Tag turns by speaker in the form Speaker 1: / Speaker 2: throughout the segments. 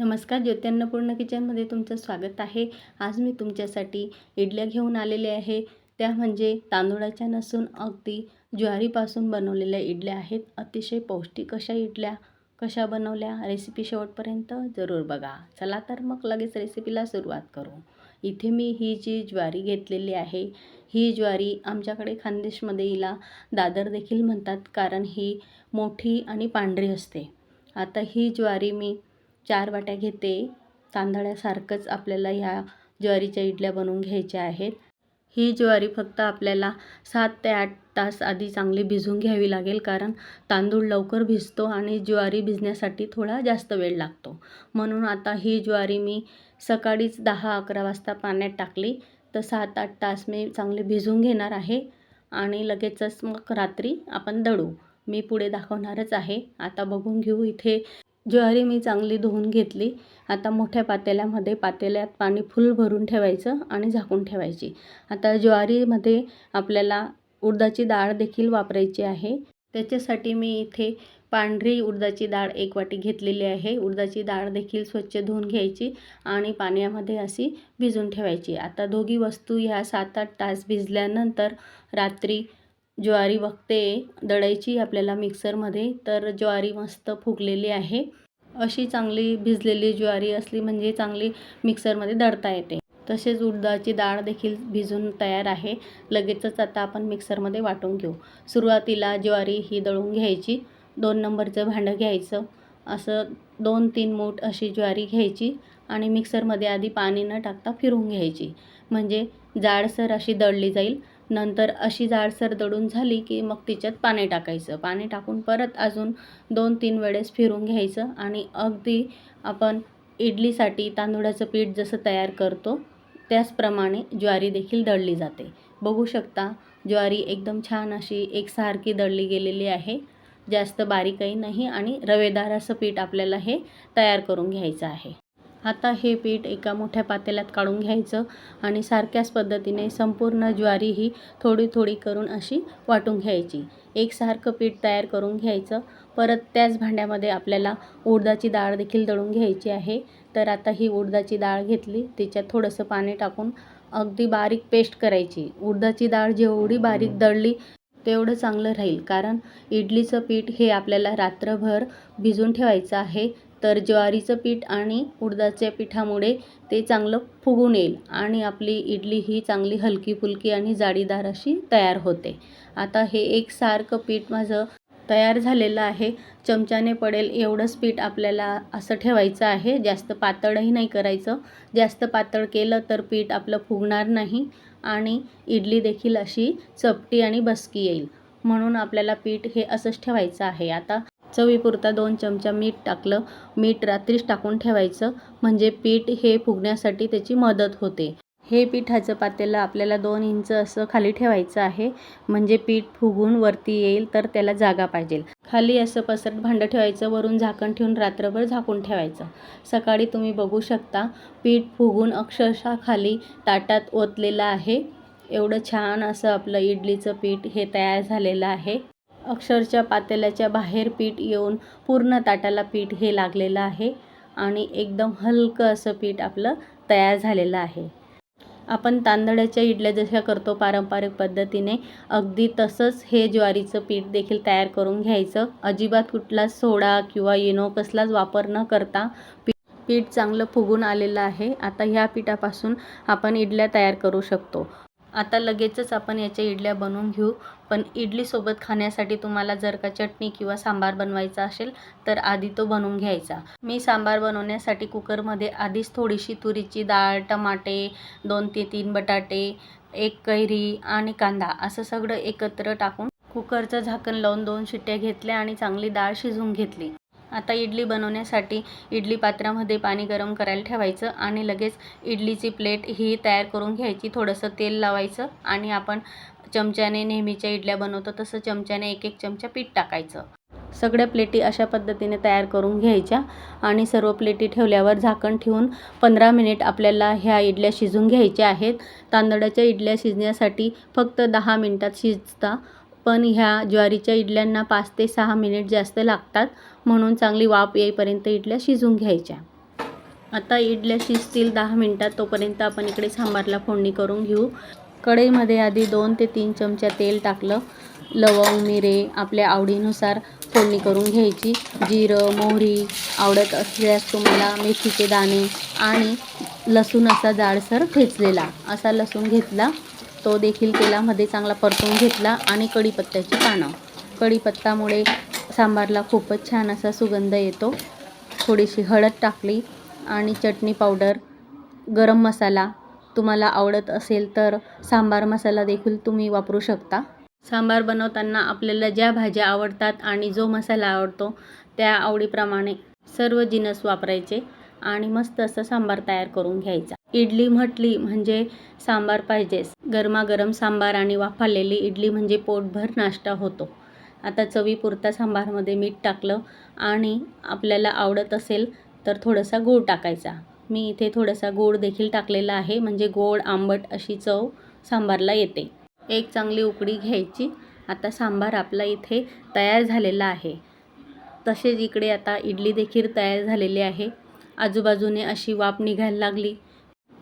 Speaker 1: नमस्कार ज्योती अन्नपूर्ण किचनमध्ये तुमचं स्वागत आहे. आज मी तुमच्यासाठी इडल्या घेऊन आलेले आहे. त्या म्हणजे तांदूळाच्या नसून अगदी ज्वारीपासून बनवलेल्या इडल्या आहेत. अतिशय पौष्टिक अशा इडल्या कशा बनवल्या रेसिपी शेवटपर्यंत जरूर बघा. चला तर मग लगेच रेसिपीला सुरुवात करू. इथे मी ही जी ज्वारी घेतलेली आहे ही ज्वारी आमच्याकडे खानदेशमध्ये हिला दादर देखील म्हणतात कारण ही मोठी आणि पांढरी असते. आता ही ज्वारी मी चार वाट्या घेते. तांदळासारखंच आपल्याला ह्या ज्वारीच्या इडल्या बनवून घ्यायच्या आहेत. ही ज्वारी फक्त आपल्याला सात ते आठ तास आधी चांगली भिजवून घ्यावी लागेल कारण तांदूळ लवकर भिजतो आणि ज्वारी भिजण्यासाठी थोडा जास्त वेळ लागतो. म्हणून आता ही ज्वारी मी सकाळीच दहा अकरा वाजता पाण्यात टाकली. तर सात आठ तास मी चांगली भिजवून घेणार आहे आणि लगेचच मग रात्री आपण दळू. मी पुढे दाखवणारच आहे. आता बघून घेऊ इथे ज्वारी मी चांगली धुवून घेतली. आता मोठ्या पातेल्यामध्ये पातेल्यात पाणी फुल भरून ठेवायचं आणि झाकून ठेवायची. आता ज्वारीमध्ये आपल्याला उडदाची डाळ देखील वापरायची आहे. त्याच्यासाठी मी इथे पांढरी उडदाची डाळ एक वाटी घेतलेली आहे. उडदाची डाळ देखील स्वच्छ धुवून घ्यायची आणि पाण्यामध्ये अशी भिजून ठेवायची. आता दोघी वस्तू ह्या सात आठ तास भिजल्यानंतर रात्री ज्वारी बघते दळायची आपल्याला मिक्सरमध्ये तर ज्वारी मस्त फुगलेली आहे. अशी चांगली भिजलेली ज्वारी असली म्हणजे चांगली मिक्सरमध्ये दळता येते. तसेच उडदाची डाळ देखील भिजून तयार आहे. लगेचच आता आपण मिक्सरमध्ये वाटून घेऊ. सुरुवातीला ज्वारी ही दळून घ्यायची. दोन नंबरचं भांडं घ्यायचं. असं दोन तीन मूठ अशी ज्वारी घ्यायची आणि मिक्सरमध्ये आधी पाणी न टाकता फिरून घ्यायची. म्हणजे जाडसर अशी दळली जाईल. नंतर अशी जाडसर दळून झाली की मग तिच्यात पाणी टाकायचं. पाणी टाकून परत अजून दोन तीन वेळेस फिरून घ्यायचं आणि अगदी आपण इडलीसाठी तांदूळाचं पीठ जसं तयार करतो त्याचप्रमाणे ज्वारी देखील दळली जाते. बघू शकता ज्वारी एकदम छान अशी एकसारखी दळली गेलेली आहे. जास्त बारीकही नाही आणि रवेदार असं पीठ आपल्याला हे तयार करून घ्यायचं आहे. आता हे पीठ एका मोठ्या पातेल्यात काढून घ्यायचं आणि सारख्याच पद्धतीने संपूर्ण ज्वारी ही थोडी थोडी करून अशी वाटून घ्यायची. एकसारखं पीठ तयार करून घ्यायचं. परत त्याच भांड्यामध्ये आपल्याला उडदाची डाळ देखील दळून घ्यायची आहे. तर आता ही उडदाची डाळ घेतली. त्याच्यात थोडंसं पाणी टाकून अगदी बारीक पेस्ट करायची. उडदाची डाळ जेवढी बारीक दळली तेवढं चांगलं राहील. कारण इडलीचं पीठ हे आपल्याला रात्रभर भिजून ठेवायचं आहे. तर ज्वारीचं पीठ आणि उडदाच्या पिठामुळे ते चांगलं फुगून येईल आणि आपली इडली ही चांगली हलकी फुलकी आणि जाडीदार अशी तयार होते. आता हे एकसारखं पीठ माझं तयार झालेलं आहे. चमच्याने पडेल एवढंच पीठ आपल्याला असं ठेवायचं आहे. जास्त पातळही नाही करायचं. जास्त पातळ केलं तर पीठ आपलं फुगणार नाही आणि इडली देखील अशी चपटी आणि बसकी येईल. म्हणून आपल्याला पीठ हे असंच ठेवायचं आहे. आता चवीपुरता दोन चमचा मीठ टाकलं. मीठ रात्रीच टाकून ठेवायचं. म्हणजे पीठ हे फुगण्यासाठी त्याची मदत होते. हे पिठाचं पातेलं आपल्याला दोन इंच असं खाली ठेवायचं आहे. म्हणजे पीठ फुगून वरती येईल तर त्याला जागा पाहिजे. खाली असं पसरट भांडं ठेवायचं. वरून झाकण ठेवून रात्रभर झाकून ठेवायचं. सकाळी तुम्ही बघू शकता पीठ फुगून अक्षरशः खाली ताटात ओतलेलं आहे. एवढं छान असं आपलं इडलीचं पीठ हे तयार झालेलं आहे. अक्षरच्या पातेल्याच्या बाहेर पीठ येऊन पूर्ण ताटाला पीठ हे लागलेलं आहे आणि एकदम हलकं असं पीठ आपलं तयार झालेलं आहे. आपण तांदळाच्या इडल्या जशा करतो पारंपरिक पद्धतीने अगदी तसंच हे ज्वारीचं पीठ देखील तयार करून घ्यायचं. अजिबात कुठलाच सोडा किंवा इनो कसलाच वापर न करता पीठ पीठ चांगलं फुगून आलेलं आहे. आता ह्या पिठापासून आपण इडल्या तयार करू शकतो. आता लगेचच आपण याच्या इडल्या बनवून घेऊ. पण इडलीसोबत खाण्यासाठी तुम्हाला जर का चटणी किंवा सांबार बनवायचा असेल तर आधी तो बनवून घ्यायचा. मी सांबार बनवण्यासाठी कुकरमध्ये आधीच थोडीशी तुरीची डाळ टमाटे दोन ते तीन बटाटे एक कैरी आणि कांदा असं सगळं एकत्र टाकून कुकरचं झाकण लावून दोन शिट्ट्या घेतल्या आणि चांगली डाळ शिजवून घेतली. आता इडली बनवण्यासाठी इडली पात्रामध्ये पाणी गरम करायला ठेवायचं आणि लगेच इडलीची प्लेट ही तयार करून घ्यायची. थोडंसं तेल लावायचं आणि आपण चमच्याने नेहमीच्या इडल्या बनवतो तसं चमच्याने एक एक चमचा पीठ टाकायचं. सगळ्या प्लेटी अशा पद्धतीने तयार करून घ्यायच्या आणि सर्व प्लेटी ठेवल्यावर झाकण ठेवून पंधरा मिनिट आपल्याला ह्या इडल्या शिजून घ्यायच्या आहेत. तांदळाच्या इडल्या शिजण्यासाठी फक्त दहा मिनटात शिजता पण ह्या ज्वारीच्या इडल्यांना पाच ते सहा मिनिट जास्त लागतात. म्हणून चांगली वाफ येईपर्यंत इडल्या शिजून घ्यायच्या. आता इडल्या शिजतील दहा मिनटात. तोपर्यंत आपण इकडे सांबारला फोडणी करून घेऊ. कढईमध्ये आधी दोन ते तीन चमचा तेल टाकलं. लवंग मिरे आपल्या आवडीनुसार फोडणी करून घ्यायची. जिरं मोहरी आवडत असल्यास तुम्हाला मेथीचे दाणे आणि लसूण असा जाडसर ठेचलेला. असा लसूण घेतला. तो देखील तेलामध्ये चांगला परतून घेतला आणि कढीपत्त्याची पानं. कढीपत्तामुळे सांबारला खूपच छान असा सुगंध येतो. थोडीशी हळद टाकली आणि चटणी पावडर गरम मसाला तुम्हाला आवडत असेल तर सांबार मसाला देखील तुम्ही वापरू शकता. सांबार बनवताना आपल्याला ज्या भाज्या आवडतात आणि जो मसाला आवडतो त्या आवडीप्रमाणे सर्व जिनस वापरायचे आणि मस्त असं सांबार तयार करून घ्यायचा. इडली म्हटली म्हणजे सांबार पाहिजेच गरमागरम सांबार आणि वाफालेली इडली म्हणजे पोटभर नाश्ता होतो. आता चवीपुरता सांबारमध्ये मीठ टाकलं आणि आपल्याला आवडत असेल तर थोडासा गूळ टाकायचा. मी इथे थोडासा गूळ देखील टाकलेला आहे म्हणजे गोड आंबट अशी चव सांबारला येते. एक चांगली उकडी घ्यायची. आता सांबार आपला इथे तयार झालेला आहे. तसेच इकडे आता इडली देखील तयार झालेली आहे. आजूबाजूने अशी वाफ निघायला लागली.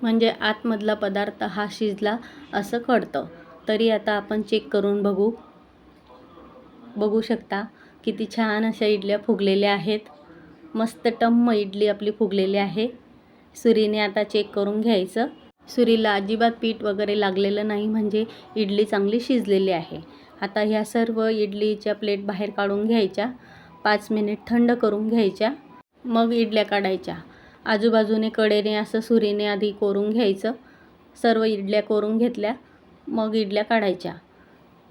Speaker 1: म्हणजे आतमधला पदार्थ हा शिजला असं कळतं. तरी आता आपण चेक करून बघू. बघू शकता किती छान अशा इडल्या फुगलेल्या आहेत. मस्त टम्म इडली आपली फुगलेली आहे. सुरीने आता चेक करून घ्यायचं. सुरीला अजिबात पीठ वगैरे लागलेलं नाही म्हणजे इडली चांगली शिजलेली आहे. आता ह्या सर्व इडलीच्या प्लेट बाहेर काढून घ्यायच्या. पाच मिनिट थंड करून घ्यायच्या. मग इडल्या काढायच्या. आजूबाजूने कडेने असं सुरीने आधी कोरून घ्यायचं. सर्व इडल्या कोरून घेतल्या मग इडल्या काढायच्या.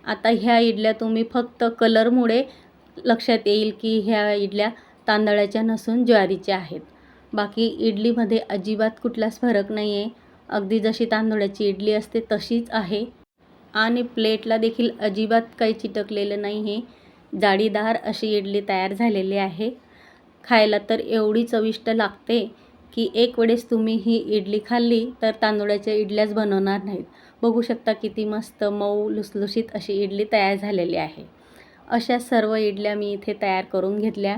Speaker 1: आता ह्या इडल्या तुम्ही फक्त कलरमुळे लक्षात येईल की ह्या इडल्या तांदळाच्या नसून ज्वारीच्या आहेत. बाकी इडलीमध्ये अजिबात कुठलाच फरक नाही आहे अगदी जशी तांदूळाची इडली असते तशीच आहे. आणि प्लेटला देखील अजिबात काही चिटकलेलं नाही आहे जाडीदार अशी इडली तयार झालेली आहे. खायला तर एवढी चविष्ट लागते. की एक वेळेस तुम्ही ही इडली खाल्ली तर तांदुळाच्या इडल्याच बनवणार नाहीत. बघू शकता किती मस्त मऊ लुसलुशीत अशी इडली तयार झालेली आहे. अशा सर्व इडल्या मी इथे तयार करून घेतल्या.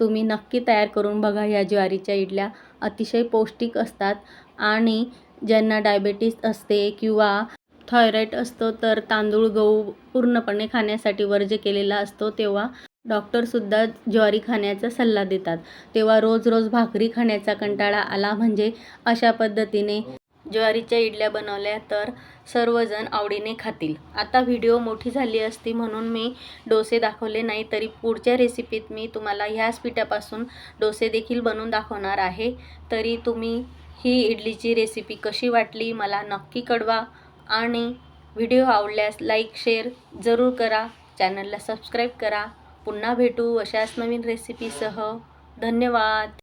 Speaker 1: तुम्ही नक्की तयार करून बघा ह्या ज्वारीच्या इडल्या. अतिशय पौष्टिक असतात आणि ज्यांना डायबेटीस असते किंवा थायरॉईड असतो तर तांदूळ गहू पूर्णपणे खाण्यासाठी वर्ज्य केलेला असतो तेव्हा डॉक्टरसुद्धा ज्वारी खाण्याचा सल्ला देतात. तेव्हा रोज रोज भाकरी खाण्याचा कंटाळा आला म्हणजे अशा पद्धतीने ज्वारीच्या इडल्या बनवल्या तर सर्वजण आवडीने खातील. आता व्हिडिओ मोठी झाली असती म्हणून मी डोसे दाखवले नाही तरी पुढच्या रेसिपीत मी तुम्हाला ह्याच पिठापासून डोसे देखील बनवून दाखवणार आहे. तरी तुम्ही ही इडलीची रेसिपी कशी वाटली मला नक्की कळवा आणि व्हिडिओ आवडल्यास लाईक शेअर जरूर करा. चॅनलला सबस्क्राईब करा. पुन्हा भेटू अशाच नवीन रेसिपीसह धन्यवाद.